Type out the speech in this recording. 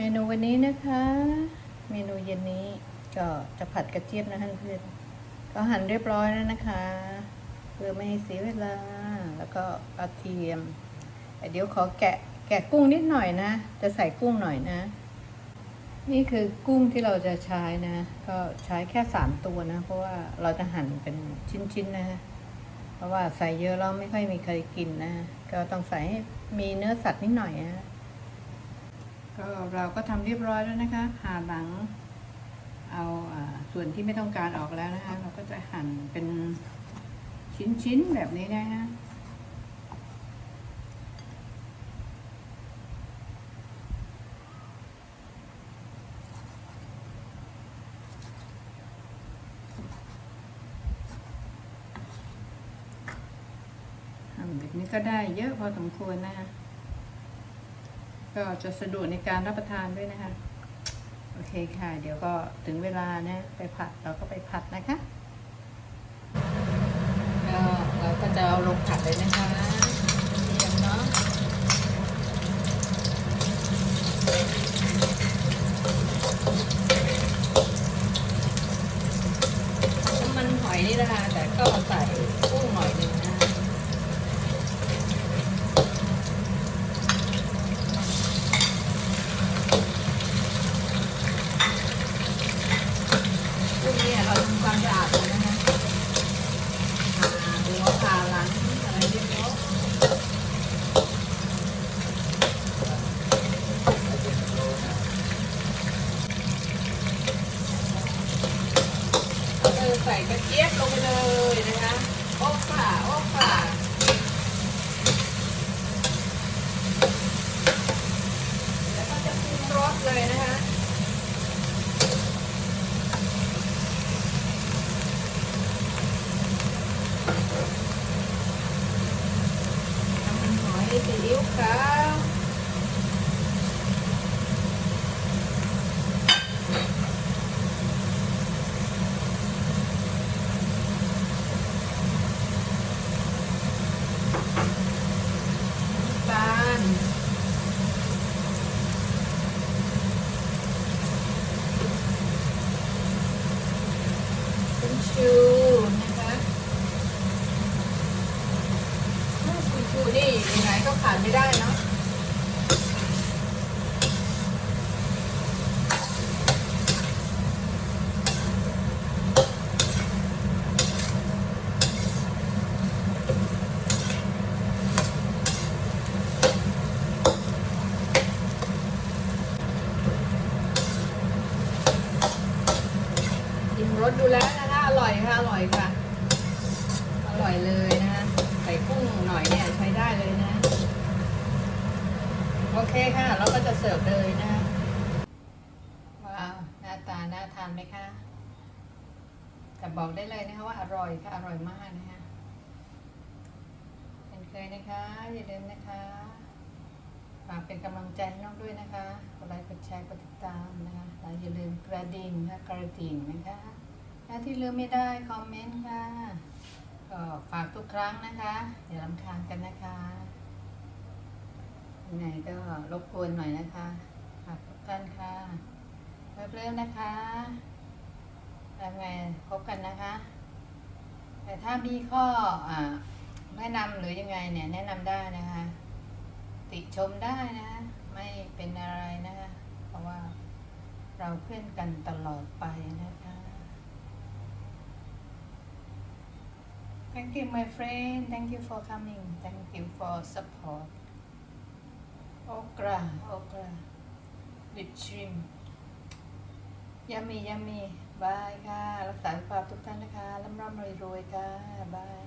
เมนูวันนี้นะคะ เมนูเย็นนี้ก็จะผัดกระเจี๊ยบนะท่านเพื่อนก็หั่นเรียบร้อยแล้วนะคะ เพื่อไม่ให้เสียเวลา แล้วก็กระเทียมเดี๋ยวขอแกะแกะกุ้งนิดหน่อยนะ จะใส่กุ้งหน่อยนะ นี่คือกุ้งที่เราจะใช้นะ ก็ใช้แค่สามตัวนะ เพราะว่าเราจะหั่นเป็นชิ้นๆนะเพราะว่าใส่เยอะแล้วไม่ค่อยมีใครกินนะ ก็ต้องใส่ให้มีเนื้อสัตว์นิดหน่อยนะ ก็เราก็ทำเรียบร้อยแล้วนะคะผ่าหลังเอาอส่วนที่ไม่ต้องการออกแล้วนะคะ เราก็จะหั่นเป็นชิ้นๆแบบนี้นะฮะหั่นแบบนี้ก็ได้เยอะพอสมควรนะคะ ก็จะสะดวกในการรับประทานด้วยนะคะ โอเคค่ะ เดี๋ยวก็ถึงเวลานะไปผัดเราก็ไปผัดนะคะก็เราก็จะเอาลงผัดเลยนะคะเตรียมเนาะน้ำมันหอยนี่นะคะแต่ก็ใส่กุ้งหน่อยหนึ่งนะคะ พวกนี้เราทำความสะอาดเลยนะคะอ่าดูว่าผ่าหลังอะไรเรียบร้อยเออใส่ กระเจี๊ยบลงไปเลยนะคะโอ้ป่าโอ้ป่าแล้วก็จะปรุงรสเลยนะคะน้ำมันหอยซีอิ๊วขาวน้ำตาลเป็นชูนะคะคุณชูนี่ยัง ไงก็ขาดไม่ได้นะชิมรสดูแล้วนะคะ อร่อยค่ะ อร่อยค่ะ อร่อยเลยนะคะใส่กุ้งหน่อยเนี่ยใช้ได้เลยนะ โอเคค่ะเราก็จะเสิร์ฟเลยนะ ว้าวหน้าตาน่าทานไหมคะแต่บอกได้เลยนะคะว่าอร่อยค่ะอร่อยมากนะคะเป็นเคยนะคะ อย่าลืมนะคะฝากเป็นกำลังใจให้น้องด้วยนะคะกดไลค์กดแชร์กดติดตามนะคะแล้วอย่าลืมกระดิ่งนะกระดิ่งนะคะถ้าที่ลืมไม่ได้คอมเมนต์ค่ะก็ฝากทุกครั้งนะคะอย่ารำคาญกันนะคะ ยังไงก็รบกวนหน่อยนะคะฝากทุกท่านค่ะเริ่มนะคะแล้วไงพบกันนะคะ แต่ถ้ามีข้ออแนะนำหรือยังไงเนี่ยแนะนำได้นะคะ ติชมได้นะไม่เป็นอะไรนะคะ เพราะว่าเราเพื่อนกันตลอดไปนะคะ Thank you my friend Thank you for coming Thank you for support Okra Okra with shrimp ยามียามีบายค่ะ รักษาสุขภาพทุกท่านนะคะร่ำร่ำรวยรวยๆค่ะบาย